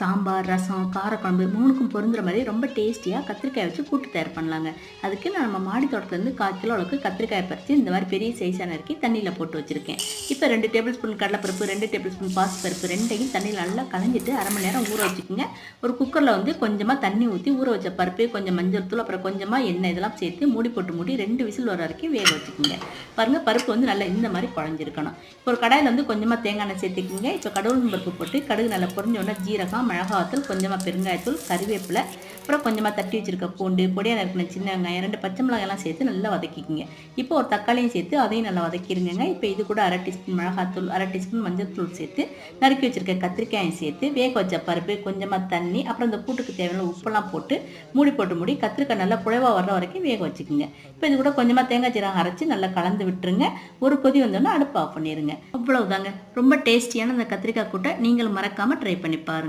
சாம்பார் ரசம் காரக்குழம்பு மூணுக்கும் பொருந்துற மாதிரி ரொம்ப டேஸ்டியாக கத்திரிக்காய் வச்சு கூட்டு தயார் பண்ணலாங்க. அதுக்கு நான் நம்ம மாடி தோட்டத்துலேருந்து கால் கிலோ அளவுக்கு கத்திரிக்காய் பறித்து இந்த மாதிரி பெரிய சைஸாக நறுக்கி தண்ணியில் போட்டு வச்சுருக்கேன். இப்போ ரெண்டு டேபிள் ஸ்பூன் கடலைப்பருப்பு ரெண்டு டேபிள் ஸ்பூன் பாசிப்பருப்பு ரெண்டையும் தண்ணியில் நல்லா கலைஞ்சிட்டு அரை மணி நேரம் ஊற வச்சுக்கோங்க. ஒரு குக்கரில் வந்து கொஞ்சமாக தண்ணி ஊற்றி ஊற வச்ச பருப்பு கொஞ்சம் மஞ்சள் தூள் அப்புறம் கொஞ்சமாக எண்ணெய் இதெல்லாம் சேர்த்து மூடி போட்டு மூடி ரெண்டு விசில் வர வரைக்கும் வேக வச்சுக்கோங்க. பாருங்கள் பருப்பு வந்து நல்லா இந்த மாதிரி குழஞ்சிருக்கணும். இப்போ ஒரு கடாயில் வந்து கொஞ்சமாக தேங்காய் எண்ணெய் சேர்த்துக்கிங்க. இப்போ கடவுள் பருப்பு போட்டு கடுகு நல்லா பொறிஞ்சோன்னா ஜீரகம் ஜீரகம் மிளகாத்தூள் கொஞ்சமாக பெருங்காயத்தூள் கருவேப்பிலை அப்புறம் கொஞ்சமாக தட்டி வச்சுருக்க பூண்டு பொடியாக இருக்கிற சின்ன வெங்காயம் ரெண்டு பச்சை மிளகாயெல்லாம் சேர்த்து நல்லா வதக்கிக்கிங்க. இப்போ ஒரு தக்காளியும் சேர்த்து அதையும் நல்லா வதக்கிடுங்க இப்போ இது கூட அரை டீஸ்பூன் மிளகாத்தூள் அரை டீஸ்பூன் மஞ்சள் தூள் சேர்த்து நறுக்கி வச்சிருக்க கத்திரிக்காயும் சேர்த்து வேக வச்ச பருப்பு கொஞ்சமாக தண்ணி அப்புறம் இந்த கூட்டுக்கு தேவையான உப்பெல்லாம் போட்டு மூடி போட்டு மூடி கத்திரிக்காய் நல்லா குழைவா வர்ற வரைக்கும் வேக வச்சுக்கோங்க. இப்போ இது கூட கொஞ்சமாக தேங்காய் சீரகம் அரைச்சி நல்லா கலந்து விட்டுருங்க. ஒரு கொதி வந்தோன்னா அடுப்பு ஆஃப் பண்ணிடுங்க அவ்வளவுதாங்க. ரொம்ப டேஸ்டியான இந்த கத்திரிக்காய் கூட்டை நீங்களும் மறக்காமல் ட்ரை பண்ணி பாருங்க.